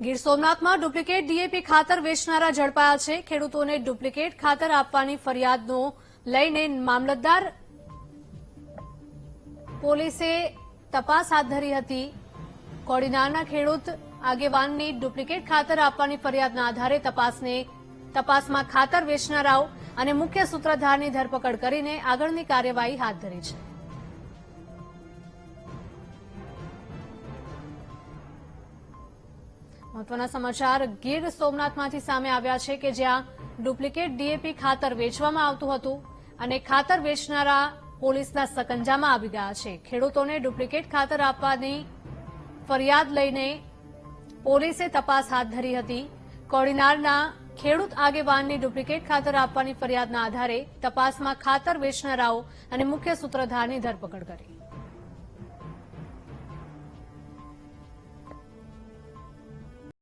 ગીર સોમનાથમાં duplicate DAP ખાતર વેચનારા ઝડપાયા છે. ખેડૂતોને ડુપ્લિકેટ ખાતર આપવાની ફરિયાદનો લઈને મામલતદાર પોલીસે તપાસ હાથ ધરી હતી. કોડીનારના ખેડૂત આગેવાનની ડુપ્લિકેટ ખાતર આપવાની ફરિયાદના આધારે તપાસને તપાસમાં ખાતર વેચનારાઓ અને મુખ્ય સૂત્રધારની ધરપકડ કરીને આગળની કાર્યવાહી હાથ ધરી છે. મહત્વના સમાચાર. ગીર સોમનાથમાંથી સામે આવ્યા છે કે જ્યાં ડુપ્લિકેટ ડીએપી ખાતર વેચવામાં આવતું હતું અને ખાતર વેચનારા પોલીસના સકંજામાં આવી ગયા છે. ખેડૂતોને ડુપ્લિકેટ ખાતર આપવાની ફરિયાદ લઈને પોલીસે તપાસ હાથ ધરી હતી. કોડીનારના ખેડૂત આગેવાનની ડુપ્લિકેટ ખાતર આપવાની ફરિયાદના આધારે તપાસમાં ખાતર વેચનારાઓ અને મુખ્ય સૂત્રધારની ધરપકડ કરી.